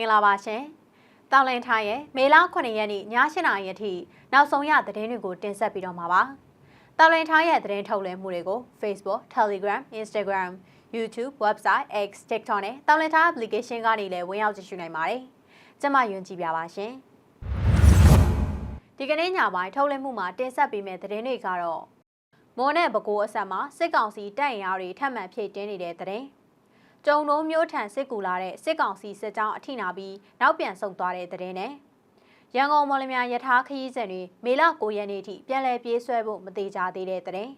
င်္ဂလာပါရှင်။တောင်လင်ထိုင်းရဲ့မေလ9ရက်နေ့ည7:00နာရီအထိနောက်ဆုံးရသတင်းတွေကိုတင်ဆက်ပြီးတော့မှာပါ။တောင်လင်ထိုင်းရဲ့သတင်းထုတ်လွှင့်မှုတွေကို Facebook, Telegram, Instagram, YouTube, website, X, TikTok နဲ့တောင်လင်ထိုင်း application ကနေလည်းဝင်ရောက်ကြည့်ရှုနိုင်ပါတယ်။ကျွန်မယွန်းကြည့်ပြပါရှင်။ဒီကနေ့ညပိုင်းထုတ်လွှင့်မှုမှာတင်ဆက်ပေးမယ့်သတင်းတွေကတော့မော်နဲ့ဘကိုးအဆက်မှာစစ်ကောင်စီတပ်အင်အားတွေထပ်မံဖြည့်တင်းနေတဲ့သတင်း။ ကျုံလုံးမျိုးထန်စစ်ကူလာတဲ့စစ်ကောင်စီစစ်ကြောင်းအထိနာပြီးနောက်ပြန်ဆုတ်သွားတဲ့တဲ့နဲ့ရန်ကုန်မော်လမြိုင်ယထာခရီးစဉ်တွေမေလ9ရက်နေ့ထိပြန်လည်ပြေးဆွဲဖို့မသေးကြသေးတဲ့တဲ့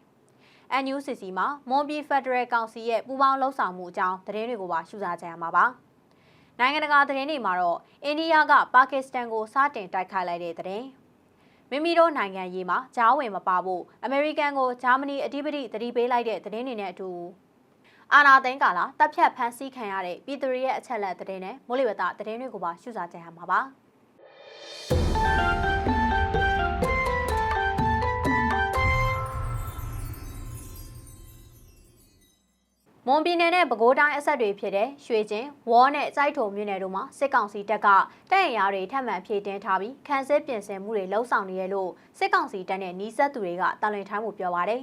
NUCC မှာမွန်ပြည်ဖက်ဒရယ်ကောင်စီရဲ့ပူးပေါင်းလှုပ်ဆောင်မှုအကြောင်းသတင်းတွေကိုပါရှုစားကြရမှာပါနိုင်ငံတကာသတင်းတွေမှာတော့အိန္ဒိယကပါကစ္စတန်ကိုစတင်တိုက်ခိုက်လိုက်တဲ့တဲ့မိမိတို့နိုင်ငံရေးမှာဂျားဝင်မပါဖို့အမေရိကန်ကိုဂျာမနီအဓိပတိတတိပေးလိုက်တဲ့သတင်းတွေနဲ့အတူ အာနာသိန်းကာလာတပ်ဖြတ်ဖမ်းဆီးခံရတဲ့ပြည်သူတွေရဲ့အချက်လက်သတင်းနဲ့မိုးလေဝသသတင်းတွေကိုပါရှုစားကြရမှာပါမွန်ပြည်နယ်နဲ့ပဲခူးတိုင်းအဆက်တွေဖြစ်တဲ့ရွှေကျင်ဝေါ်နဲ့စိုက်ထုံမြို့နယ်တို့မှာစစ်ကောင်စီတပ်ကတပ်အင်အားတွေထပ်မံဖြည့်တင်းထားပြီးခန်းစစ်ပြင်ဆင်မှုတွေလှုံ့ဆော်နေရလို့စစ်ကောင်စီတပ်နဲ့နှီးဆက်သူတွေကတာလွင်ထိုင်းမှုပြောပါရယ်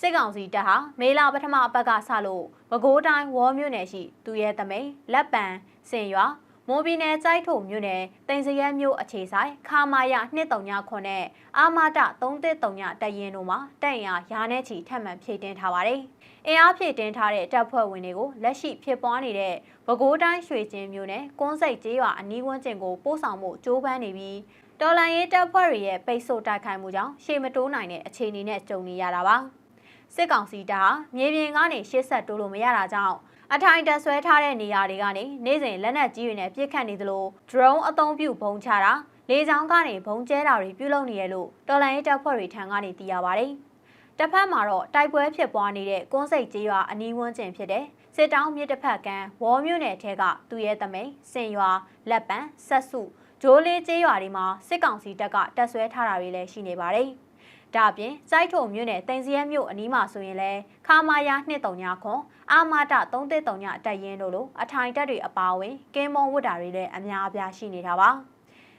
စစ်ကောင်စီတပ်ဟာမေလာပထမအပတ်ကစလို့မကိုးတိုင်းဝေါ်မြို့နယ်ရှိသူရဲသမိန်လက်ပံစင်ရွာမွန်ပြည်နယ်ကြိုက်ထုံမြို့နယ်တင်စရဲမြို့အခြေဆိုင်ခါမာယ239နဲ့အာမတ339တပ်ရင်တို့မှာတပ်ရရာနဲ့ချီထပ်မံဖြည့်တင်းထားပါတယ်။အင်အားဖြည့်တင်းထားတဲ့တပ်ဖွဲ့ဝင်တွေကိုလက်ရှိဖြစ်ပွားနေတဲ့ပဲခူးတိုင်းရွှေကျင်းမြို့နယ်ကွန်းစိတ်ကျေးရွာအနီးဝန်းကျင်ကိုပို့ဆောင်မှုကြိုးပမ်းနေပြီးတော်လန်ရေးတပ်ဖွဲ့တွေရဲ့ပိတ်ဆို့တိုက်ခိုက်မှုကြောင့်ရှေ့မတိုးနိုင်တဲ့အခြေအနေနဲ့ကြုံနေရတာပါ။ စစ်ကောင်စီတပ်ဟာမြေပြင်ကနေရှေ့ဆက်တိုးလို့မရတာကြောင့်အထိုင်တက်ဆွဲထားတဲ့နေရာတွေကနေနေ့စဉ်လက်နက်ကြီးတွေနဲ့ပစ်ခတ်နေသလို drone အသုံးပြုဘုံချတာလေကြောင်းကနေဘုံကျဲတာတွေပြုလုပ်နေရလို့တော်လိုင်းရေးတပ်ဖွဲ့တွေထံကနေသိရပါတယ်။တစ်ဖက်မှာတော့တိုက်ပွဲဖြစ်ပွားနေတဲ့ကွန်းစိတ်ကျေးရွာအနီးဝန်းကျင်ဖြစ်တဲ့စစ်တောင်းမြစ်တစ်ဖက်ကမ်းဝေါ်မြို့နယ်ထဲကသူရဲသမိန်စင်ရွာလက်ပံဆက်စုဂျိုးလေးကျေးရွာတွေမှာစစ်ကောင်စီတပ်ကတပ်ဆွဲထားတာတွေလည်းရှိနေပါတယ်။ ဒါအပြင်စိုက်ထုံမြို့နယ်တင်စီရဲမြို့အနီးမှာဆိုရင်လည်းခါမာယာ239ခွန်အာမာတ339အတက်ရင်တို့လိုအထိုင်တက်တွေအပါအဝင်ကင်းမုံဝတ်တာတွေလည်းအများအပြားရှိနေတာပါ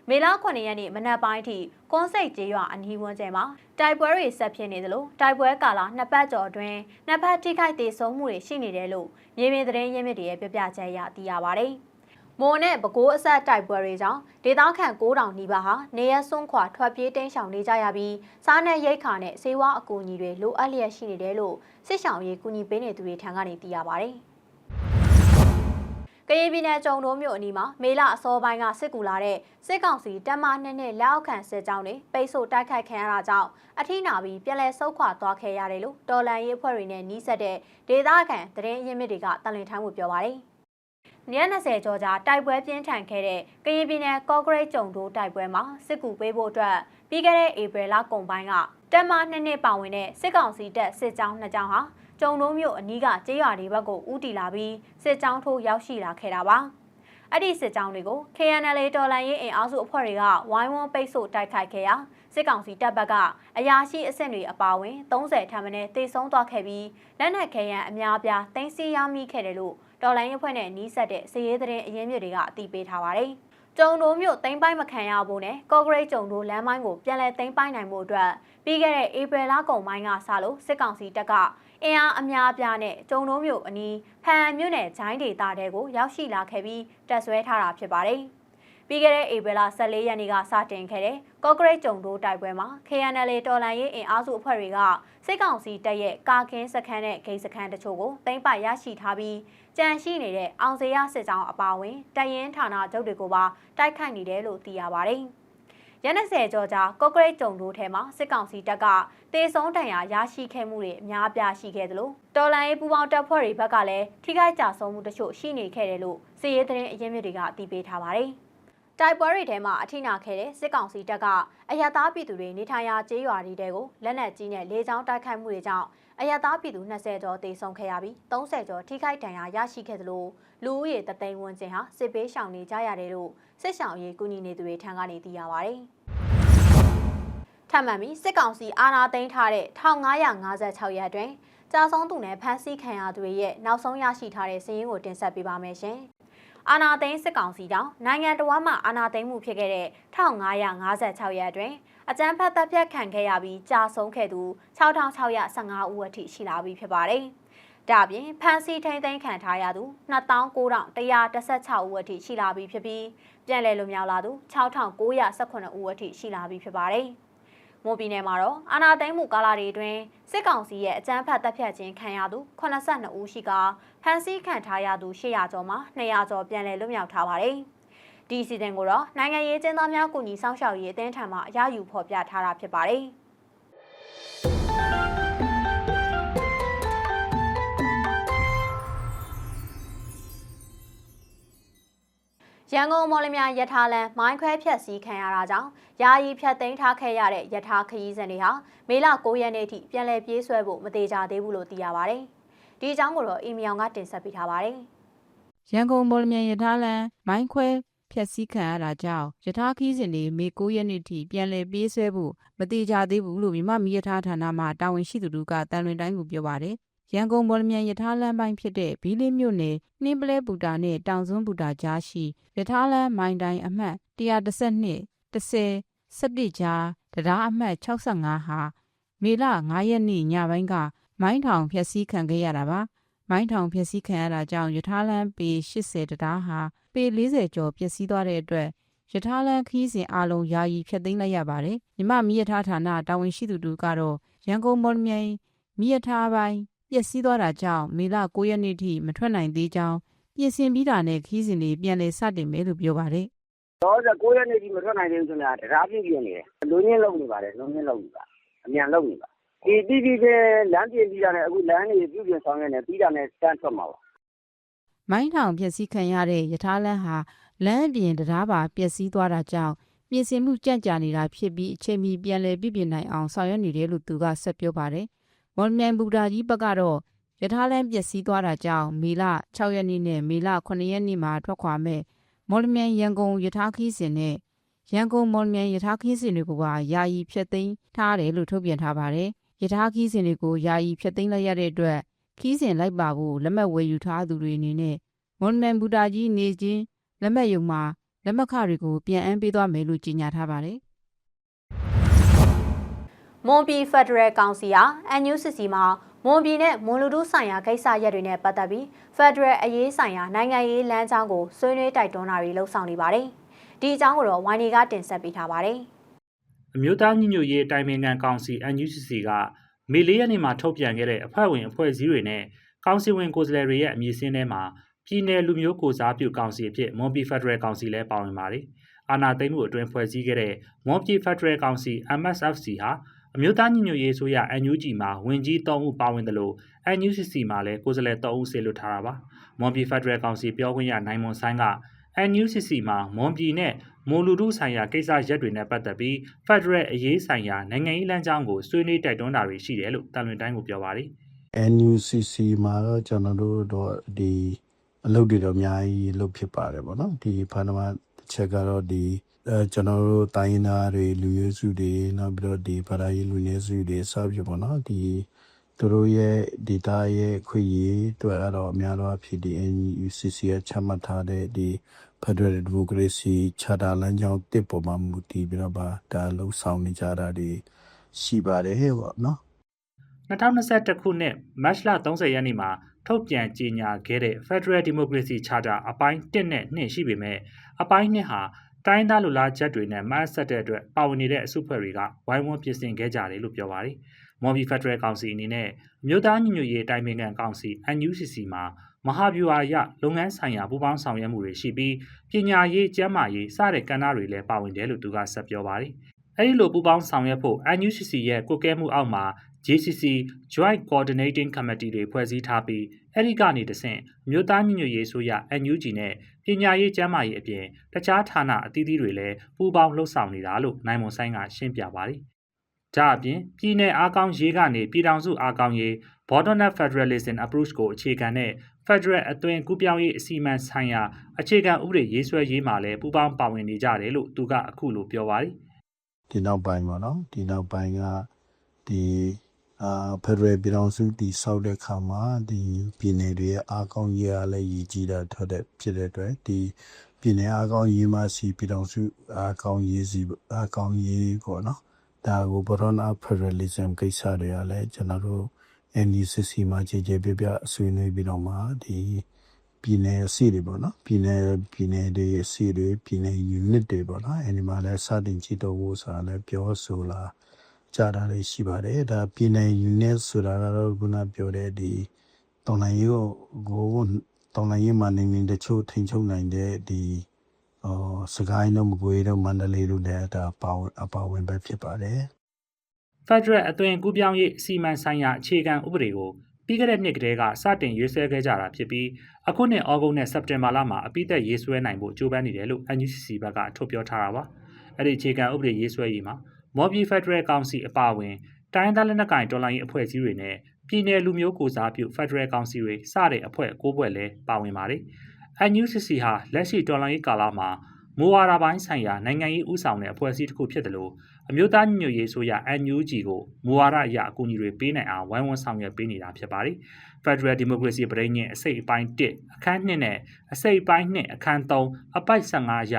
မေလ9ရက်နေ့မနက်ပိုင်းထိကွန်စိတ်ကျေးရွာအနီးဝန်းကျင်မှာတိုက်ပွဲတွေဆက်ဖြစ်နေသလိုတိုက်ပွဲကာလနှစ်ပတ်ကျော်အတွင်းနှစ်ဖက်ထိခိုက်ဒေဆုံးမှုတွေရှိနေတယ်လို့မြေပြင်သတင်းရင်းမြစ်တွေရဲ့ပြပြချက်အရသိရပါဗျ။ မွန်နဲ့ပဲခူးအဆက်တိုက်ပွဲတွေကြောင့်ဒေသခံ9000နီးပါးဟာနေရစွန့်ခွာထွက်ပြေးတိမ်းရှောင်နေကြရပြီးစားနပ်ရိက္ခာနဲ့ဆေးဝါးအကူအညီတွေလိုအပ်လျက်ရှိနေတယ်လို့စစ်ဆောင်ရေးကူညီပေးနေသူတွေထံကနေသိရပါဗျ။ကရင်ပြည်နယ်ကြုံတိုးမြို့အနီးမှာမေလအစောပိုင်းကစစ်ကူလာတဲ့စစ်ကောင်စီတပ်မနှစ်နှစ်လက်အောက်ခံစစ်ကြောင်းတွေပိတ်ဆို့တိုက်ခိုက်ခံရတာကြောင့်အထိနာပြီးပြည်လဲဆုတ်ခွာသွားခဲ့ရတယ်လို့တော်လန်ရေးအဖွဲ့တွေနဲ့နှီးဆက်တဲ့ဒေသခံသတင်းရင်းမြစ်တွေကတန်လင်ထမ်းမှုပြောပါတယ်။ ည20ကျော်ကြာတိုက်ပွဲပြင်းထန်ခဲ့တဲ့ကရင်ပြည်နယ်ကော့ဂရိတ်ကျုံတိုးတိုက်ပွဲမှာစစ်ကူပေးဖို့အတွက်ပြီးခဲ့တဲ့ဧပြီလကုန်ပိုင်းကတက်မနှစ်နှစ်ပါဝင်တဲ့စစ်ကောင်စီတပ်စစ်ကြောင်းနှစ်ကြောင်းဟာကျုံတိုးမြို့အနီးကကျေးရွာတွေဘက်ကိုဦးတည်လာပြီးစစ်ကြောင်းထိုးရောက်ရှိလာခဲ့တာပါ အဲ့ဒီစစ်ကြောင်းတွေကို KNL တော်လန်ရေးအင်အားစုအဖွဲ့တွေကဝိုင်းဝန်းပိတ်ဆို့တိုက်ခိုက်ခဲ့ရာစစ်ကောင်စီတပ်ဘက်ကအရာရှိအဆင့်တွေအပါအဝင်30ထပ်မံတေဆုံးသွားခဲ့ပြီးလက်နက်ခဲယမ်းအများအပြားတင်စီရမိခဲ့တယ်လို့တော်လိုင်းအဖွဲ့နဲ့နီးစပ်တဲ့စည်ရေးသတင်းအရင်းမြစ်တွေကအသိပေးထားပါတယ်။ကျုံတိုးမြို့တိမ့်ပိုင်းမခံရဖို့နဲ့ကော့ဂရိတ်ကျုံတိုးလမ်းပိုင်းကိုပြန်လည်သိမ်းပိုက်နိုင်ဖို့အတွက်ပြီးခဲ့တဲ့ဧပြီလကုန်ပိုင်းကစလို့စစ်ကောင်စီတပ်က အင်အားအများအပြားနဲ့ကျုံတိုးမြို့အနီးဖန်မြို့နယ်ဂျိုင်းဒေသတဲကိုရောက်ရှိလာခဲ့ပြီးတပ်ဆွဲထားတာဖြစ်ပါတယ်။ပြီးခဲ့တဲ့ဧပြီလ14ရက်နေ့ကစတင်ခဲ့တဲ့ကော့ဂရိတ်ကျုံတိုးတိုက်ပွဲမှာ KNL တော်လန်ရေးအင်အားစုအဖွဲ့တွေကစစ်ကောင်စီတပ်ရဲ့ကာကင်းစခန်းနဲ့ဂိတ်စခန်းတချို့ကိုသိမ်းပိုက်ရရှိထားပြီးကြန့်ရှိနေတဲ့အောင်စရစစ်ကြောင်းအပါအဝင်တရင်ဌာနချုပ်တွေကိုပါတိုက်ခိုက်နေတယ်လို့သိရပါတယ်။ ရ20ကျော်ကြာကော့ဂရိတ်ကျုံတိုးထဲမှာစစ်ကောင်စီတပ်ကတေဆုံးတန်ရာရရှိခဲ့မှုတွေအများအပြားရှိခဲ့သလိုတော်လန်ရေးပူပေါင်းတပ်ဖွဲ့တွေဘက်ကလည်းထိခိုက်ကြဆုံးမှုတချို့ရှိနေခဲ့တယ်လို့စစ်ရေးသတင်းအရင်းမြစ်တွေကသိပေးထားပါတယ်။တိုက်ပွဲတွေထဲမှာအထိနာခဲ့တဲ့စစ်ကောင်စီတပ်ကအရသားပြည်သူတွေနေထိုင်ရာကျေးရွာတွေကိုလက်နက်ကြီးနဲ့လေကြောင်းတိုက်ခိုက်မှုတွေကြောင့် အရသားပြည်သူ20ကျော်သေဆုံးခဲ့ရပြီး30ကျော်ထိခိုက်ဒဏ်ရာရရှိခဲ့သလိုလူဦးရေတသိန်းဝန်းကျင်ဟာစစ်ပေးရှောင်နေကြရတယ်လို့စစ်ရှောင်ရေးကူညီနေသူတွေထံကနေသိရပါဗျ။ထပ်မံပြီးစစ်ကောင်စီအာဏာသိမ်းထားတဲ့1556ရက်အတွင်းကြာဆုံးသူနဲ့ဖမ်းဆီးခံရသူတွေရဲ့နောက်ဆုံးရရှိထားတဲ့စာရင်းကိုတင်ဆက်ပေးပါမယ်ရှင်။ အာနာသိန်းစစ်ကောင်စီကြောင့်နိုင်ငံတော်မှာအာနာသိန်းမှုဖြစ်ခဲ့တဲ့1556ရက်အတွင်းအကြမ်းဖက်တပ်ဖြတ်ခံခဲ့ရပြီးကြာဆုံးခဲ့သူ6615ဦးအထိရှိလာပြီဖြစ်ပါတယ်။ဒါ့အပြင်ဖမ်းဆီးထိန်းသိမ်းခံထားရသူ29,116ဦးအထိရှိလာပြီဖြစ်ပြီးပြန်လည်လွတ်မြောက်လာသူ6,918ဦးအထိရှိလာပြီဖြစ်ပါတယ်။ မိုးပြည်နယ်မှာတော့အာနာသိန်းမှုကာလာတွေအတွင်းစစ်ကောင်စီရဲ့အကြမ်းဖက်တပ်ဖြတ်ခြင်းခံရသူ82ဦးရှိကဖမ်းဆီးခံထားရသူ800ကျော်မှာ200ကျော်ပြန်လည်လွတ်မြောက်ထားပါတယ်။ဒီစီစဉ်ကိုတော့နိုင်ငံရေးကျင်းသားများကူညီဆောင်ရှောက်ရေးအသင်းထံမှအရယူဖော်ပြထားတာဖြစ်ပါတယ်။ ရန်ကုန်မော်လမြိုင်ယထာလန်မိုင်းခွဲဖြတ်စည်းခံရတာကြောင့်ယာယီဖြတ်သိမ်းထားခဲ့ရတဲ့ယထာခရီးစဉ်တွေဟာမေလ9ရက်နေ့ထိပြန်လည်ပြေးဆွဲဖို့မသေးကြသေးဘူးလို့သိရပါဗျ။ဒီအကြောင်းကိုတော့အီမီယောင်ကတင်ဆက်ပေးထားပါတယ်။ရန်ကုန်မော်လမြိုင်ရထားလမ်းမိုင်းခွဲဖျက်ဆီးခံရတာကြောင့်ရထားခီးစဉ်တွေမေ9ရက်နေ့ထိပြန်လည်ပြေးဆွဲဖို့မတိကြသေးဘူးလို့မြမမီရထားဌာနမှတာဝန်ရှိသူတို့ကတန်လွင်တိုင်းကိုပြောပါတယ်။ ရန်ကုန်မော်လမြိုင်ရထားလမ်းပိုင်းဖြစ်တဲ့ဘီလင်းမြို့နယ်နှင်းပလဲဘူတာနဲ့တောင်စွန်းဘူတာကြားရှိရထားလမ်းမိုင်းတိုင်းအမှတ်132 10 17ကြားတရားအမှတ်65ဟာမေလ9ရက်နေ့ညပိုင်းကမိုင်းထောင်ဖျက်ဆီးခံခဲ့ရတာပါ။မိုင်းထောင်ဖျက်ဆီးခံရတာကြောင့်ရထားလမ်းပေ80တရားဟာပေ40ကျော်ပျက်စီးသွားတဲ့အတွက်ရထားလမ်းခီးစဉ်အလုံးယာယီဖျက်သိမ်းလိုက်ရပါတယ်မြမမီးရထားဌာနတာဝန်ရှိသူတို့ကတော့ရန်ကုန်မော်လမြိုင်မီးရထားပိုင်း ပျက်စီးသွားတာကြောင့်မေလ9ရက်နေ့ထိမထွက်နိုင်သေးကြောင်းပြင်ဆင်ပြီးတာနဲ့ခီးစဉ်တွေပြန်လည်စတင်မယ်လို့ပြောပါတယ်တော့ဆို9ရက်နေ့ကြီးမထွက်နိုင်သေးဘူးခင်ဗျာတရားပြည့်ပြည့်နေတယ်လူရင်းလုံနေပါတယ်လူရင်းလုံနေပါအမြန်လုံနေပါဒီပြီးပြီးချင်းလမ်းပြင်ပြီးတာနဲ့အခုလမ်းတွေပြုပြင်ဆောင်ရွက်နေပြီးတာနဲ့တန်းထွက်မှာပါမိုင်းထောင်ပျက်စီးခံရတဲ့ရထားလမ်းဟာလမ်းအပြင်တရားပါပျက်စီးသွားတာကြောင့်ပြင်ဆင်မှုကြန့်ကြာနေတာဖြစ်ပြီးအချိန်မီပြန်လည်ပြည်ပြင်နိုင်အောင်ဆောင်ရွက်နေတယ်လို့သူကဆက်ပြောပါတယ်။ မော်လမြိုင်ဘူတာကြီးဘက်ကတော့ရထားလမ်းပျက်စီးသွားတာကြောင့်မေလ6ရက်နေ့နဲ့မေလ9ရက်နေ့မှာထွက်ခွာမဲ့မော်လမြိုင်ရန်ကုန်ရထားခီးစဉ်နဲ့ရန်ကုန်မော်လမြိုင်ရထားခီးစဉ်တွေကိုပါယာယီဖျက်သိမ်းထားတယ်လို့ထုတ်ပြန်ထားပါတယ်။ရထားခီးစဉ်တွေကိုယာယီဖျက်သိမ်းလိုက်ရတဲ့အတွက်ခီးစဉ်လိုက်ပါဖို့လက်မှတ်ဝယ်ယူထားသူတွေအနေနဲ့မော်လမြိုင်ဘူတာကြီးနေချင်းလက်မှတ်ယုံမှာလက်မှတ်ခတွေကိုပြန်အမ်းပေးသွားမယ်လို့ကြေညာထားပါတယ် မွန်ပြည်ဖက်ဒရယ်ကောင်စီဟာ NUCC မှာမွန်ပြည်နဲ့မွန်လူထုဆိုင်ရာကိစ္စရပ်တွေနဲ့ပတ်သက်ပြီးဖက်ဒရယ်အရေးဆိုင်ရာနိုင်ငံရေးလမ်းကြောင်းကိုဆွေးနွေးတိုက်တွန်းတာတွေလှုပ်ဆောင်နေပါတယ်။ဒီအကြောင်းကိုတော့ဝိုင်းနေကတင်ဆက်ပေးထားပါတယ်။အမျိုးသားညီညွတ်ရေးအတိုင်းပင်ခံကောင်စီ NUCC ကမေလရက်နေ့မှာထုတ်ပြန်ခဲ့တဲ့အဖွဲ့ဝင်အဖွဲ့အစည်းတွေနဲ့ကောင်စီဝင်ကိုယ်စားလှယ်တွေရဲ့အမည်စင်းထဲမှာပြည်내လူမျိုးကိုစားပြုကောင်စီအဖြစ်မွန်ပြည်ဖက်ဒရယ်ကောင်စီလည်းပါဝင်ပါတယ်။အာဏာသိမ်းမှုအတွင်းဖွဲ့စည်းခဲ့တဲ့မွန်ပြည်ဖက်ဒရယ်ကောင်စီ MSFC ဟာ အမျိုးသားညီညွတ်ရေးဆိုရ NUG မှာဝင်ကြီး၃ဦးပါဝင်တယ်လို့ NUCC မှာလည်းကိုယ်စားလှယ်၃ဦးဆေလွတ်ထားတာပါ။မွန်ပြည်ဖက်ဒရယ်ကောင်စီပြောခွင့်ရနိုင်မွန်ဆိုင်က NUCC မှာမွန်ပြည်နဲ့မွန်လူထုဆိုင်ရာကိစ္စရပ်တွေနဲ့ပတ်သက်ပြီးဖက်ဒရယ်အရေးဆိုင်ရာနိုင်ငံရေးလမ်းကြောင်းကိုဆွေးနွေးတိုက်တွန်းတာတွေရှိတယ်လို့တန်လွင်တိုင်းကိုပြောပါတယ် NUCC မှာတော့ကျွန်တော်တို့တော့ဒီအလုပ်တွေတော့အများကြီးလုပ်ဖြစ်ပါတယ်ဗောနော်ဒီဖာနမတစ်ချက်ကတော့ဒီ အဲကျွန်တော်တို့တိုင်းရင်းသားတွေလူမျိုးစုတွေနောက်ပြီးတော့ဒီဗရာရေးလူမျိုးစုတွေစသဖြင့်ဗောနော်ဒီသူတို့ရဲ့ဒေတာရဲ့ခွင့်ရေးအတွက်ကတော့အများတော့အဖြစ်ဒီ NUCC ရဲ့ချမှတ်ထားတဲ့ဒီ Federal Democracy Charter လမ်းကြောင်းတစ်ပေါ်မှာမူတည်ပြီးတော့ပါဒါလှုပ်ဆောင်နေကြတာတွေရှိပါတယ်ဟဲ့ဗောနော်2021ခုနှစ်မတ်လ30ရက်နေ့မှာထုတ်ပြန်ကြေညာခဲ့တဲ့ Federal Democracy Charter အပိုင်း1နဲ့2ရှိပေမဲ့အပိုင်း2ဟာ တိုင်းသားလူလားချက်တွေနဲ့မအပ်ဆက်တဲ့အတွက်ပါဝင်နေတဲ့အစုအဖွဲ့တွေကဝိုင်းဝန်းပြင်ဆင်ခဲ့ကြတယ်လို့ပြောပါတယ်။မော်ဘီဖက်ဒရယ်ကောင်စီအနေနဲ့အမျိုးသားညီညွတ်ရေးအတိုင်းပင်ခံကောင်စီ NUCC မှာမဟာဗျူဟာအရလုပ်ငန်းဆိုင်ရာပူးပေါင်းဆောင်ရွက်မှုတွေရှိပြီးပညာရေးကျန်းမာရေးစတဲ့ကဏ္ဍတွေလည်းပါဝင်တယ်လို့သူကဆက်ပြောပါတယ်။အဲဒီလိုပူးပေါင်းဆောင်ရွက်ဖို့ NUCC ရဲ့ကွက်ကဲမှုအောက်မှာ JCC Joint Coordinating Committee တွေဖွဲ့စည်းထားပြီးအဲ့ဒီကနေတဆင့်မြို့သားညီညွတ်ရေးဆိုရ NUG နဲ့ ပညာရေးကျန်းမာရေးအပြင်တခြားဌာနအသီးသီးတွေလည်းပူးပေါင်းလှုပ်ဆောင်နေတာလို့နိုင်မွန်ဆိုင်ကရှင်းပြပါတယ်။ဒါအပြင်ပြည်내အားကောင်းရေးကနေပြည်ထောင်စုအားကောင်းရေး Bordernet Federalism Approach ကိုအခြေခံတဲ့ Federal အသွင်ကူးပြောင်းရေးအစီအမံဆိုင်ရာအခြေခံဥပဒေရေးဆွဲရေးမှာလည်းပူးပေါင်းပါဝင်နေကြတယ်လို့သူကအခုလိုပြောပါတယ်။ဒီနောက်ပိုင်းပေါ့နော်ဒီနောက်ပိုင်းကဒီ အာဖက်ဒရယ်ပြည်တော်စုတည်ဆောက်တဲ့ခါမှာဒီပြည်နယ်တွေရဲ့အားကောင်းရေးအားလည်းရည်ကြီးတာထွက်တဲ့ဖြစ်တဲ့အတွက်ဒီပြည်နယ်အားကောင်းရေးမှစီပြည်တော်စုအားကောင်းရေးစီအားကောင်းရေးပေါ့နော်ဒါကိုဘရောနာဖက်ဒရယ်လစ်ဇမ်ကိစ္စတွေကလည်းကျွန်တော်တို့ NDCC မှာခြေခြေပြပြဆွေးနွေးပြီးတော့မှဒီပြည်နယ်အစီတွေပေါ့နော်ပြည်နယ်ပြည်နယ်တွေအစီတွေပြည်နယ် unit တွေပေါ့နော်အဲဒီမှာလည်းစတင်ကြည့်တော့ဖို့ဆိုတာလည်းပြောဆိုလာ ကြတာလေးရှိပါတယ်ဒါပြည်နယ် unit ဆိုတာကတော့ခုနပြောတဲ့ဒီတောင်လိုင်းရေးကိုကိုတောင်လိုင်းရေးမှာနေနေတချို့ထိန်ချုပ်နိုင်တဲ့ဒီအော်စကိုင်းတို့မကွေးတို့မန္တလေးတို့လည်းဒါပါဝင်အပါဝင်ပဲဖြစ်ပါတယ်ဖက်ဒရယ်အသွင်ကူးပြောင်းရေးစီမံဆိုင်ရာအခြေခံဥပဒေကိုပြီးခဲ့တဲ့နှစ်ကတည်းကစတင်ရေးဆွဲခဲ့ကြတာဖြစ်ပြီးအခုနှစ်ဩဂုတ်နဲ့စက်တင်ဘာလမှာအပိသက်ရေးဆွဲနိုင်ဖို့ကြိုးပမ်းနေတယ်လို့ NUCC ဘက်ကထုတ်ပြောထားတာပါအဲ့ဒီအခြေခံဥပဒေရေးဆွဲရေးမှာ မော်ဘီဖက်ဒရယ်ကောင်စီအပါအဝင်တိုင်းဒေသလက်နက်ကိုင်တော်လှန်ရေးအဖွဲ့အစည်းတွေနဲ့ပြည်내လူမျိုးကိုစားပြုဖက်ဒရယ်ကောင်စီတွေစတဲ့အဖွဲ့၉ဖွဲ့လည်းပါဝင်ပါတယ် NUCC ဟာလက်ရှိတော်လှန်ရေးကာလမှာမူဝါဒပိုင်းဆိုင်ရာနိုင်ငံရေးဥဆောင်တဲ့အဖွဲ့အစည်းတစ်ခုဖြစ်တယ်လို့အမျိုးသားညီညွတ်ရေးဆိုရ NUG ကိုမူဝါဒအရအကူအညီတွေပေးနိုင်အောင်ဝိုင်းဝန်းဆောင်ရွက်ပေးနေတာဖြစ်ပါတယ်။ Federal Democracy ပြည်ညင်အစိတ်အပိုင်း1အခန်း2နဲ့အစိတ်အပိုင်း2အခန်း3အပိုက်15အရ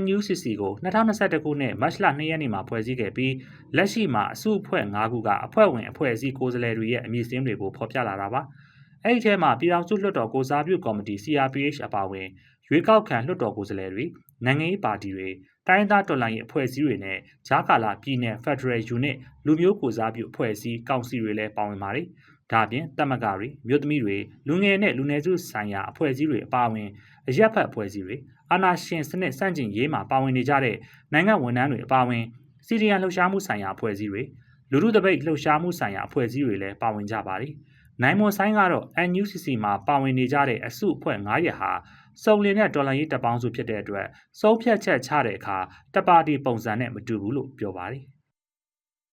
NUCC ကို2021ခုနှစ်မတ်လ2ရက်နေ့မှာဖွဲ့စည်းခဲ့ပြီးလက်ရှိမှာအစုအဖွဲ့5ခုကအဖွဲ့ဝင်အဖွဲ့အစည်းကိုယ်စားလှယ်တွေရဲ့အမည်စင်းတွေကိုဖော်ပြလာတာပါ။အဲ့ဒီထဲမှာပြည်အောင်စုလွှတ်တော်ကိုစားပြုကော်မတီ CRPH အပါအဝင်ရွေးကောက်ခံလွှတ်တော်ကိုယ်စားလှယ်တွေနိုင်ငံရေးပါတီတွေတိုင်းသားတော်လှန်ရေးအဖွဲ့အစည်းတွေနဲ့ဂျာကာလာပြည်နယ် Federal Unit လူမျိုးကိုစားပြုအဖွဲ့အစည်းကောင်စီတွေလည်းပါဝင်ပါတယ်။ဒါအပြင်တမကတွေမြို့သမီးတွေလူငယ်နဲ့လူငယ်စုဆိုင်ရာအဖွဲ့အစည်းတွေအပါအဝင်အရက်ဖက်အဖွဲ့အစည်းတွေ အာဏာရှင်စနစ်စန့်ကျင်ရေးမှာပါဝင်နေကြတဲ့နိုင်ငံဝန်ထမ်းတွေအပါအဝင်စီရီယန်လှုပ်ရှားမှုဆိုင်ရာအဖွဲ့အစည်းတွေလူမှုတပိတ်လှုပ်ရှားမှုဆိုင်ရာအဖွဲ့အစည်းတွေလည်းပါဝင်ကြပါတယ်။နိုင်မွန်ဆိုင်ကတော့ NUCC မှာပါဝင်နေကြတဲ့အစုအဖွဲ့9ရက်ဟာစုံလင်တဲ့ဒေါ်လာရေးတပ်ပေါင်းစုဖြစ်တဲ့အတွက်စုံဖြတ်ချက်ချတဲ့အခါတပ်ပါတီပုံစံနဲ့မတူဘူးလို့ပြောပါတယ်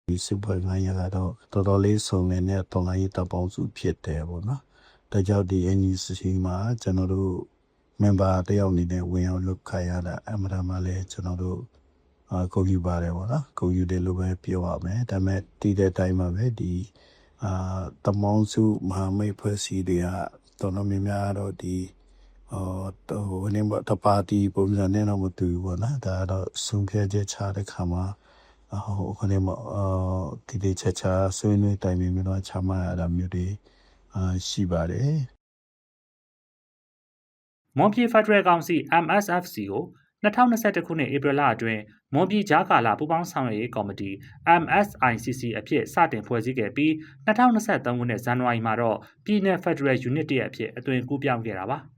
ဒီစပွဲငိုင်းရကတော့တော်တော်လေးစုံနေတဲ့တော်လိုင်းရေးတပ်ပေါင်းစုဖြစ်တယ်ပေါ့နော်။ဒါကြောင့်ဒီ NUCC မှာကျွန်တော်တို့ member တယောက်အနေနဲ့ဝင်အောင်လုပ်ခိုင်းရတာအမှန်တမ်းလဲကျွန်တော်တို့အာဂုဏ်ယူပါတယ်ပေါ့နော်။ဂုဏ်ယူတယ်လို့ပဲပြောရမယ်။ဒါပေမဲ့တည်တဲ့အတိုင်းမှာပဲဒီအာတမောင်းစုမဟာမိတ်ဖွဲ့စည်းတွေကတော်တော်များများတော့ဒီဟိုတော့နေမတပါတီပုံစံနဲ့တော့မတူဘူးပေါ့နော်။ဒါကတော့ဆုံးဖြတ်ချက်ချတဲ့ခါမှာဟိုခနေမအာဒီဒီချက်ချာဆွေးနွေးတိုင်ပင်ပြီးတော့ချမှတ်ရတာမျိုးတွေအာရှိပါတယ်။ မွန်ပြည်ဖက်ဒရယ်ကောင်စီ MSFC ကို2021ခုနှစ်ဧပြီလအတွင်းမွန်ပြည်ကြားကာလပူးပေါင်းဆောင်ရွက်ရေးကော်မတီ MSICC အဖြစ်စတင်ဖွဲ့စည်းခဲ့ပြီး2023ခုနှစ်ဇန်နဝါရီမှာတော့ပြည်내 ဖက်ဒရယ်ယူနစ်တရက်အဖြစ်အသွင်ကူးပြောင်းခဲ့တာပါ။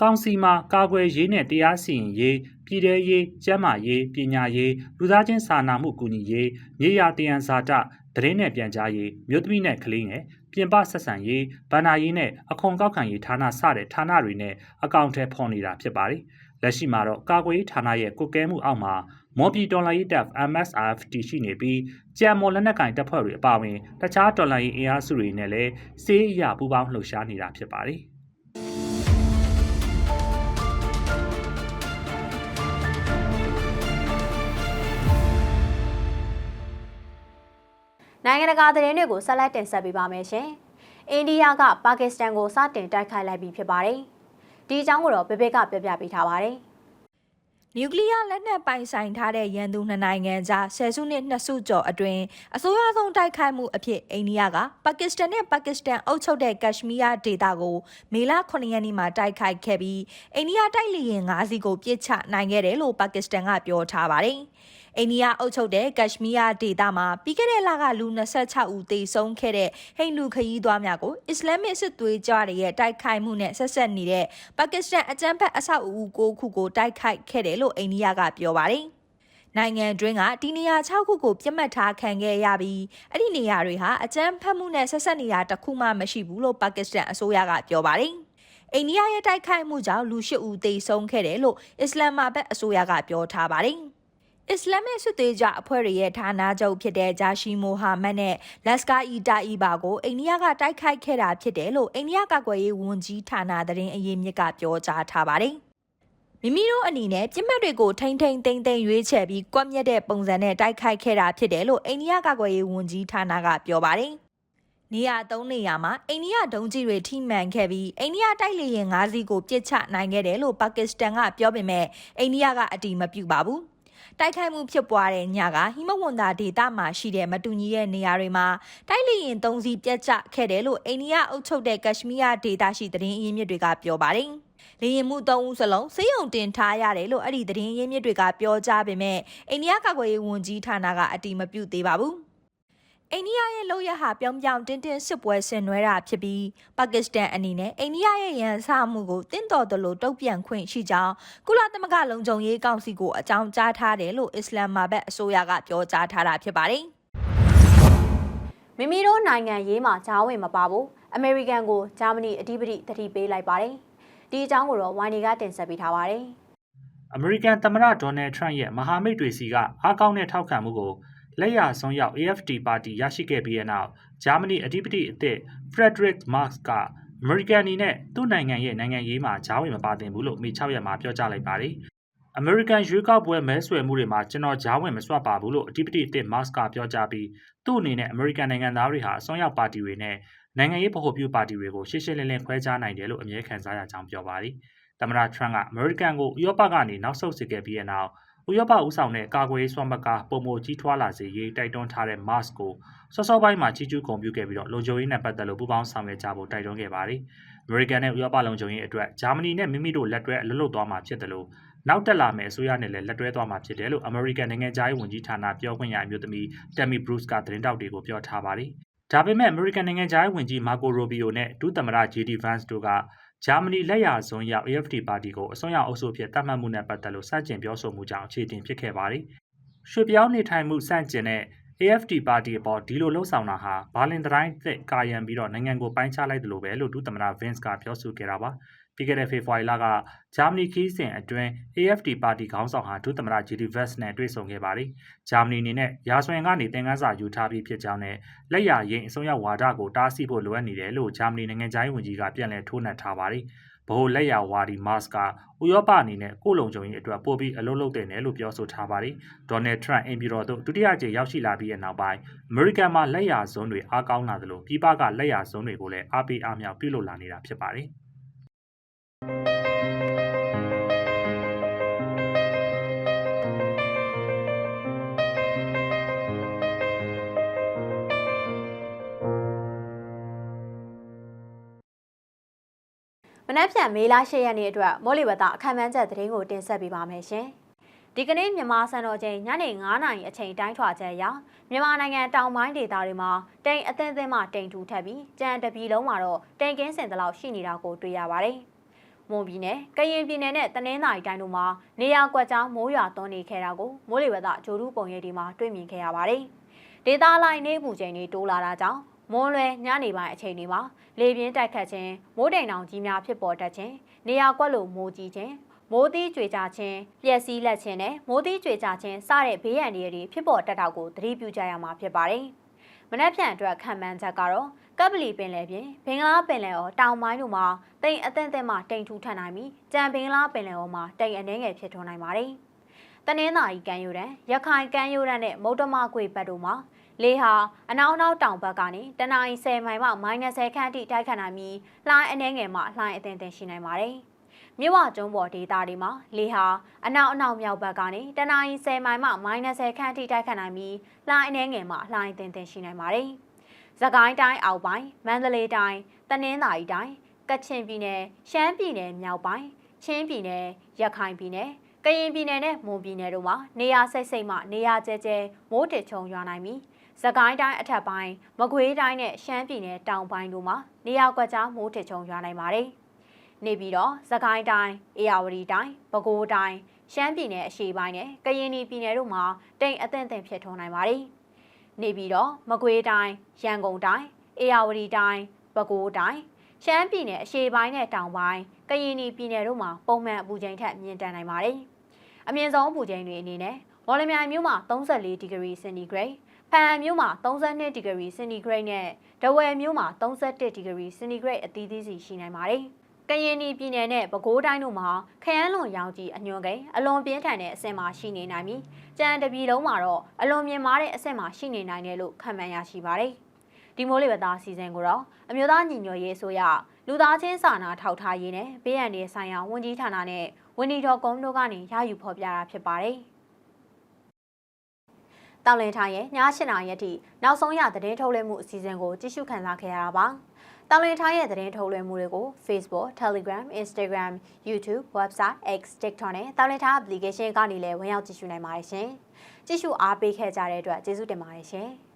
ကောင်စီမှာကာကွယ်ရေးနဲ့တရားစီရင်ရေးပြည်ထရေးကျန်းမာရေးပညာရေးလူသားချင်းစာနာမှုကူညီရေးမြေယာတယံဇာတသတင်းနဲ့ပြန်ကြားရေးမြို့သမီးနဲ့ကလေးငယ် ပြင်ပဆက်ဆံရေးဗန္နာရေးနဲ့အခွန်ကောက်ခံရေးဌာနစတဲ့ဌာနတွေနဲ့အကောင့်ထဲဖော်နေတာဖြစ်ပါတယ်။လက်ရှိမှာတော့ကာကွယ်ရေးဌာနရဲ့ကုတ်ကဲမှုအောက်မှာမော်ပြည်တော်လှန်ရေးတပ် MSRFT ရှိနေပြီးကြံမော်လက်နက်ကင်တပ်ဖွဲ့တွေအပါအဝင်တခြားတော်လှန်ရေးအင်အားစုတွေနဲ့လည်းစေးအရာပူးပေါင်းလှုပ်ရှားနေတာဖြစ်ပါတယ်။ နိုင်ငံတကာသတင်းတွေကိုဆက်လက်တင်ဆက်ပေးပါမယ်ရှင်။အိန္ဒိယကပါကစ္စတန်ကိုစတင်တိုက်ခိုက်လိုက်ပြီဖြစ်ပါတယ်။ဒီအကြောင်းကိုတော့ဘေဘေကပြောပြပေးထားပါတယ်။နျူကလ িয়ার လက်နက်ပိုင်ဆိုင်ထားတဲ့ရန်သူနှစ်နိုင်ငံကြားဆယ်စုနှစ်နှစ်စုကျော်အတွင်းအစိုးရဆုံးတိုက်ခိုက်မှုအဖြစ်အိန္ဒိယကပါကစ္စတန်နဲ့ပါကစ္စတန်အုပ်ချုပ်တဲ့ကက်ရှ်မီးယားဒေသကိုမေလ9ရက်နေ့မှာတိုက်ခိုက်ခဲ့ပြီးအိန္ဒိယတိုက်လေယာဉ်၅စီးကိုပြစ်ချနိုင်ခဲ့တယ်လို့ပါကစ္စတန်ကပြောထားပါတယ်။ အိန္ဒိယအုပ်ချုပ်တဲ့ကက်ရှ်မီးယားဒေသမှာပြီးခဲ့တဲ့လကလူ26ဦးသေဆုံးခဲ့တဲ့ဟိန္ဒူခရီးသွားများကိုအစ္စလာမစ်စစ်သွေးကြွတွေရဲ့တိုက်ခိုက်မှုနဲ့ဆက်ဆက်နေတဲ့ပါကစ္စတန်အကြမ်းဖက်အဆောက်အဦ၉ခုကိုတိုက်ခိုက်ခဲ့တယ်လို့အိန္ဒိယကပြောပါတယ်။နိုင်ငံတွင်းကဒီနေရာ6ခုကိုပြစ်မှတ်ထားခံခဲ့ရပြီးအဲ့ဒီနေရာတွေဟာအကြမ်းဖက်မှုနဲ့ဆက်ဆက်နေတာတခုမှမရှိဘူးလို့ပါကစ္စတန်အစိုးရကပြောပါတယ်။အိန္ဒိယရဲ့တိုက်ခိုက်မှုကြောင့်လူ၈ဦးသေဆုံးခဲ့တယ်လို့အစ္စလာမာဘတ်အစိုးရကပြောထားပါတယ်။ အစ္စလာမစ်စစ်သေးကြအဖွဲ့တွေရဲ့ဌာနချုပ်ဖြစ်တဲ့ဂျာရှီမိုဟာမက်နဲ့လက်စကာအီတာအီဘာကိုအိန္ဒိယကတိုက်ခိုက်ခဲ့တာဖြစ်တယ်လို့အိန္ဒိယကာကွယ်ရေးဝန်ကြီးဌာနသတင်းအရင်းမြစ်ကပြောကြားထားပါတယ်။မိမိတို့အနေနဲ့ပြစ်မှတ်တွေကိုထိမ့်ထိမ့်သိမ့်သိမ့်ရွေးချယ်ပြီးကွက်မြက်တဲ့ပုံစံနဲ့တိုက်ခိုက်ခဲ့တာဖြစ်တယ်လို့အိန္ဒိယကာကွယ်ရေးဝန်ကြီးဌာနကပြောပါတယ်။နေရာသုံးနေရာမှာအိန္ဒိယဒုံးကြီးတွေထိမှန်ခဲ့ပြီးအိန္ဒိယတိုက်လေယာဉ်၅စီးကိုပြစ်ချနိုင်ခဲ့တယ်လို့ပါကစ္စတန်ကပြောပေမဲ့အိန္ဒိယကအတိမပြုပါဘူး။ တိုက်ခိုက်မှုဖြစ်ပွားတဲ့ညကဟိမဝန္တာဒေသမှာရှိတဲ့မတူညီတဲ့နေရာတွေမှာတိုက်လေယာဉ်၃စီးပြတ်ကျခဲ့တယ်လို့အိန္ဒိယအုပ်ချုပ်တဲ့ကက်ရှ်မီးယားဒေသရှိသတင်းအရင်းမြစ်တွေကပြောပါတယ်။လေရင်မှု၃ဦးစလုံးစေယုံတင်ထားရတယ်လို့အဲ့ဒီသတင်းရင်းမြစ်တွေကပြောကြားပေမဲ့အိန္ဒိယကာကွယ်ရေးဝန်ကြီးဌာနကအတိမပြုသေးပါဘူး။ အိန္ဒိယရဲ့လောက်ရဟာပြောင်ပြောင်တင်းတင်းစစ်ပွဲဆင်နွှဲတာဖြစ်ပြီးပါကစ္စတန်အနေနဲ့အိန္ဒိယရဲ့ရန်စမှုကိုတင့်တော်သလိုတုံ့ပြန်ခွင့်ရှိကြောင်းကုလသမဂ္ဂလုံခြုံရေးကောင်စီကိုအကြောင်းကြားထားတယ်လို့အစ္စလမ်မာဘတ်အစိုးရကပြောကြားထားတာဖြစ်ပါတယ်။မိမိတို့နိုင်ငံရေးမှာဂျားဝင်မပါဘူးအမေရိကန်ကိုဂျာမနီအဓိပတိတတိပေးလိုက်ပါတယ်ဒီအကြောင်းကိုတော့ဝိုင်းနေကတင်ဆက်ပေးထားပါတယ်အမေရိကန်သမ္မတဒေါ်နယ်ထရန့်ရဲ့မဟာမိတ်တွေစီကအားကောင်းတဲ့ထောက်ခံမှုကို လက်ရဆုံးရောက် AFD ပါတီရရှိခဲ့ပြီးတဲ့နောက်ဂျာမနီအဓိပတိအသစ် Frederick Marx ကအမေရိကန်အနေနဲ့သူ့နိုင်ငံရဲ့နိုင်ငံရေးမှာဂျာဝင်မပါသင့်ဘူးလို့မေ6ရက်မှာပြောကြားလိုက်ပါတယ်။အမေရိကန်ရွေးကောက်ပွဲမဲဆွယ်မှုတွေမှာကျွန်တော်ဂျာဝင်မစွတ်ပါဘူးလို့အဓိပတိအသစ် Marx ကပြောကြားပြီးသူ့အနေနဲ့အမေရိကန်နိုင်ငံသားတွေဟာအစွန်းရောက်ပါတီတွေနဲ့နိုင်ငံရေးဗဟိုပြုပါတီတွေကိုရှင်းရှင်းလင်းလင်းခွဲခြားနိုင်တယ်လို့အမြဲခံစားရကြောင်းပြောပါတယ်။သမ္မတထရန့်ကအမေရိကန်ကိုဥရောပကနေနောက်ဆုတ်စေခဲ့ပြီးတဲ့နောက် ဥရောပဦးဆောင်တဲ့ကာကွယ်ရေးဆွမ်းမကပုံမကြီးထွားလာစေရေးတိုက်တွန်းထားတဲ့ Mask ကိုစောစောပိုင်းမှာကြီးကျူးဂုဏ်ပြုခဲ့ပြီးတော့လုံခြုံရေးနဲ့ပတ်သက်လို့ပူးပေါင်းဆောင်ရွက်ကြဖို့တိုက်တွန်းခဲ့ပါတယ်။အမေရိကန်နဲ့ဥရောပလုံခြုံရေးအတွက်ဂျာမနီနဲ့မိမိတို့လက်တွဲအလွတ်လွတ်သွားမှာဖြစ်တယ်လို့နောက်တက်လာမယ့်အစိုးရနဲ့လည်းလက်တွဲသွားမှာဖြစ်တယ်လို့အမေရိကန်နိုင်ငံသားရေးဝန်ကြီးဌာနပြောခွင့်ရအမျိုးသမီး Tammy Bruce ကသတင်းတောက်တွေကိုပြောထားပါတယ်။ဒါပေမဲ့အမေရိကန်နိုင်ငံသားရေးဝန်ကြီးမာကိုရိုဘီယိုနဲ့ဒုသမ္မတ JD Vance တို့က ဂျာမနီလက်ရာစွန်းရောက် AFD ပါတီကိုအစွန်းရောက်အုပ်စုဖြစ်တတ်မှတ်မှုနဲ့ပတ်သက်လို့စတင်ပြောဆိုမှုကြောင့်အခြေတင်ဖြစ်ခဲ့ပါတယ်။ရွှေပြောင်းနေထိုင်မှုစန့်ကျင်တဲ့ AFD ပါတီအပေါ်ဒီလိုလှုပ်ဆောင်တာဟာဘာလင်တိုင်းသစ်ကာယံပြီးတော့နိုင်ငံကိုပိုင်းခြားလိုက်တယ်လို့ပဲလို့ဒုသမ္မတ Vince ကပြောဆိုခဲ့တာပါ။ ပြီးခဲ့တဲ့ဖေဖော်ဝါရီလကဂျာမနီခီးစဉ်အတွင်း AFD ပါတီခေါင်းဆောင်ဟာဒုသမ္မတ JD Vance နဲ့တွေ့ဆုံခဲ့ပါတယ်။ဂျာမနီအနေနဲ့ရာဇဝင်ကနေသင်ခန်းစာယူထားပြီးဖြစ်ကြောင်းနဲ့လက်ရရင်အစွန်းရောက်ဝါဒကိုတားဆီးဖို့လိုအပ်နေတယ်လို့ဂျာမနီနိုင်ငံသားရေးဝန်ကြီးကပြန်လည်ထိုးနှက်ထားပါတယ်။ဗဟိုလက်ရဝါဒီမတ်စ်ကဥရောပအနေနဲ့ကိုလုံခြုံရေးအတွက်ပို့ပြီးအလုံးလုံးတင်တယ်လို့ပြောဆိုထားပါတယ်။ဒေါ်နယ်ထရန့်အင်ပြည်တော်သို့ဒုတိယကြိမ်ရောက်ရှိလာပြီးတဲ့နောက်ပိုင်းအမေရိကန်မှာလက်ရဇုံတွေအားကောင်းလာသလိုပြည်ပကလက်ရဇုံတွေကိုလည်းအားပေးအားမြောက်ပြုလုပ်လာနေတာဖြစ်ပါတယ်။ မနက်ဖြန်မေလ10ရက်နေ့အတွက်မိုးလေဝသအခမ်းအနားချက်သတင်းကိုတင်ဆက်ပေးပါမယ်ရှင်။ဒီကနေ့မြန်မာစံတော်ချိန်ညနေ9:00နာရီအချိန်တိုင်းထွာချက်အရမြန်မာနိုင်ငံတောင်ပိုင်းဒေသတွေမှာတိမ်အသင်းသင်းမှတိမ်ထူထပ်ပြီးကြံတပြည်လုံးမှာတော့တိမ်ကင်းစင်တလောက်ရှိနေတာကိုတွေ့ရပါတယ်။ မွန်ပြည်နယ်၊ကရင်ပြည်နယ်နဲ့တနင်္သာရီတိုင်းတို့မှာနေရာကွက်ကြားမိုးရွာသွန်းနေခဲ့တာကိုမိုးလေဝသဂျိုးတူးပုံရိပ်တွေမှာတွေ့မြင်ခဲ့ရပါတယ်။ဒေသလိုက်နေပူချိန်တွေတိုးလာတာကြောင့်မွန်းလွဲညနေပိုင်းအချိန်တွေမှာလေပြင်းတိုက်ခတ်ခြင်းမိုးတိမ်တောင်ကြီးများဖြစ်ပေါ်တတ်ခြင်းနေရာကွက်လိုမိုးကြီးခြင်းမိုးသီးကြွေကြခြင်းလျက်စီးလက်ခြင်းနဲ့မိုးသီးကြွေကြခြင်းစတဲ့ဘေးရန်တွေဖြစ်ပေါ်တတ်တာကိုသတိပြုကြရမှာဖြစ်ပါတယ်။ မနက်ဖြန်အတွက်ခံမှန်းချက်ကတော့ကပ်ပလီပင်လယ်ပြင်ဘင်္ဂလားပင်လယ်အော်တောင်ပိုင်းတို့မှာတိမ်အသင့်အသင့်မှတိမ်ထူထပ်နိုင်ပြီးကြံဘင်္ဂလားပင်လယ်အော်မှာတိမ်အနှဲငယ်ဖြစ်ထွန်းနိုင်ပါတယ်။တနင်္သာရီကမ်းရိုးတန်းရခိုင်ကမ်းရိုးတန်းနဲ့မုတ်တမကွေဘက်တို့မှာလေဟာအနောက်အနောက်တောင်ဘက်ကနေတနအီ10မိုင်မှ -10 ခန့်အထိတိုက်ခတ်နိုင်ပြီးလှိုင်းအနှဲငယ်မှလှိုင်းအသင့်အင့်ရှိနိုင်ပါတယ်။ မြဝကျုံးပေါ်ဒေသတွေမှာလေဟာအနောက်အနောက်မြောက်ဘက်ကနေတနအီ10မိုင်မှ -10 ခန့်အထိတိုက်ခတ်နိုင်ပြီးလှိုင်းအနှဲငယ်မှလှိုင်းအသင့်အင့်ရှိနိုင်ပါတယ်။သကိုင်းတိုင်းအောက်ပိုင်းမန္တလေးတိုင်းတနင်္သာရီတိုင်းကချင်ပြည်နယ်ရှမ်းပြည်နယ်မြောက်ပိုင်းချင်းပြည်နယ်ရခိုင်ပြည်နယ်ကရင်ပြည်နယ်နဲ့မွန်ပြည်နယ်တို့မှာနေရာစိတ်စိတ်မှနေရာကျဲကျဲမိုးတချုံရွာနိုင်ပြီးစကိုင်းတိုင်းအထက်ပိုင်းမကွေးတိုင်းနဲ့ရှမ်းပြည်နယ်တောင်ပိုင်းတို့မှာနေရာကွက်ကြားမိုးထချုံရွာနိုင်ပါတယ်။ နေပြီးတော့စကိုင်းတိုင်းအေရဝတီတိုင်းပဲခူးတိုင်းရှမ်းပြည်နယ်အရှေ့ပိုင်းနဲ့ကရင်ပြည်နယ်တို့မှာတိမ်အသင့်အသင့်ဖြစ်ထွန်းနိုင်ပါတယ်။နေပြီးတော့မကွေးတိုင်းရန်ကုန်တိုင်းအေရဝတီတိုင်းပဲခူးတိုင်းရှမ်းပြည်နယ်အရှေ့ပိုင်းနဲ့တောင်ပိုင်းကရင်ပြည်နယ်တို့မှာပုံမှန်အပူချိန်ထက်မြင့်တက်နိုင်ပါတယ်။အမြင့်ဆုံးအပူချိန်တွေအနေနဲ့မော်လမြိုင်မြို့မှာ34ဒီဂရီစင်တီဂရိတ်ဖန်မြို့မှာ32ဒီဂရီစင်တီဂရိတ်နဲ့ဒဝယ်မြို့မှာ31ဒီဂရီစင်တီဂရိတ်အသီးသီးစီရှိနိုင်ပါတယ်။ ကရင်ပြည်နယ်နဲ့ပဲခူးတိုင်းတို့မှာခရမ်းလွန်ရောင်ကြီးအညွန်ကိန်းအလွန်ပြင်းထန်တဲ့အဆင့်မှာရှိနေနိုင်ပြီးကြံတပြည်လုံးမှာတော့အလွန်မြင့်မားတဲ့အဆင့်မှာရှိနေနိုင်တယ်လို့ခန့်မှန်းရရှိပါတယ်။ဒီမိုးလေဝသအစီအစဉ်ကိုတော့အမျိုးသားညီညွတ်ရေးအစိုးရလူသားချင်းစာနာထောက်ထားရေးနဲ့ဘေးအန္တရာယ်ဆိုင်ရာဝန်ကြီးဌာနနဲ့ဝန်ကြီးတော်ကုန်းတို့ကနေရယူဖော်ပြတာဖြစ်ပါတယ်။တောင်လင်ထားရဲ့ည8နာရီအထိနောက်ဆုံးရသတင်းထုတ်လွှင့်မှုအစီအစဉ်ကိုကြည့်ရှုခန်းစားခဲ့ရတာပါ။ တောင်လင်ထားရဲ့သတင်းထုတ်လွှင့်မှုတွေကို Facebook, Telegram, Instagram, YouTube, Website, X, TikTok နဲ့တောင်လင်ထား application ကနေလည်းဝင်ရောက်ကြည့်ရှုနိုင်ပါတယ်ရှင်။ကြည့်ရှုအားပေးခဲ့ကြတဲ့အတွက်ကျေးဇူးတင်ပါတယ်ရှင်။